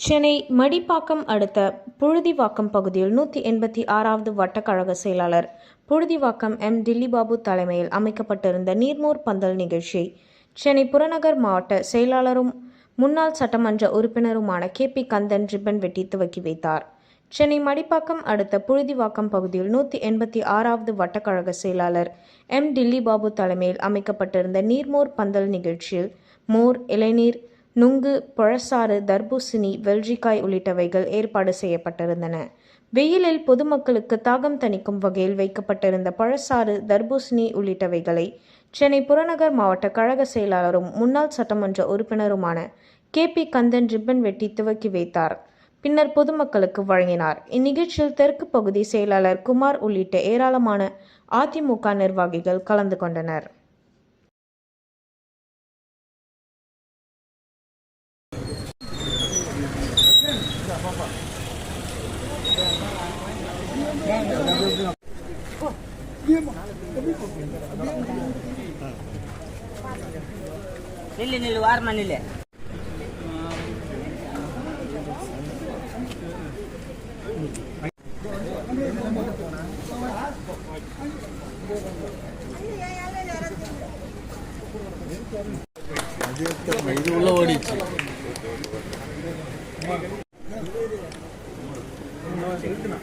சென்னை மடிப்பாக்கம் அடுத்த புழுதிவாக்கம் பகுதியில் நூற்றி எண்பத்தி ஆறாவது வட்டக்கழக செயலாளர் புழுதிவாக்கம் எம் டில்லிபாபு தலைமையில் அமைக்கப்பட்டிருந்த நீர்மோர் பந்தல் நிகழ்ச்சி. சென்னை புறநகர் மாவட்ட செயலாளரும் முன்னாள் சட்டமன்ற உறுப்பினருமான கே பி கந்தன் ரிப்பன் வெட்டி துவக்கி வைத்தார். சென்னை மடிப்பாக்கம் அடுத்த புழுதிவாக்கம் பகுதியில் நூற்றி எண்பத்தி ஆறாவது வட்டக்கழக செயலாளர் எம் டில்லிபாபு தலைமையில் அமைக்கப்பட்டிருந்த நீர்மோர் பந்தல் நிகழ்ச்சியில் மோர் இளநீர் நுங்கு புழசாறு தர்பூசணி வெள்ளரிக்காய் உள்ளிட்டவைகள் ஏற்பாடு செய்யப்பட்டிருந்தன. வெயிலில் பொதுமக்களுக்கு தாகம் தணிக்கும் வகையில் வைக்கப்பட்டிருந்த பழசாறு தர்பூசணி உள்ளிட்டவைகளை சென்னை புறநகர் மாவட்ட கழக செயலாளரும் முன்னாள் சட்டமன்ற உறுப்பினருமான கே. பி. கந்தன் ரிப்பன் வெட்டி துவக்கி வைத்தார். பின்னர் பொதுமக்களுக்கு வழங்கினார். இந்நிகழ்ச்சியில் தெற்கு பகுதி செயலாளர் குமார் உள்ளிட்ட ஏராளமான அதிமுக நிர்வாகிகள் கலந்து கொண்டனர். நில்லு நில்லு வாரமா நில்லு. இது உள்ள ஓடிச்சு இருக்குண்ணா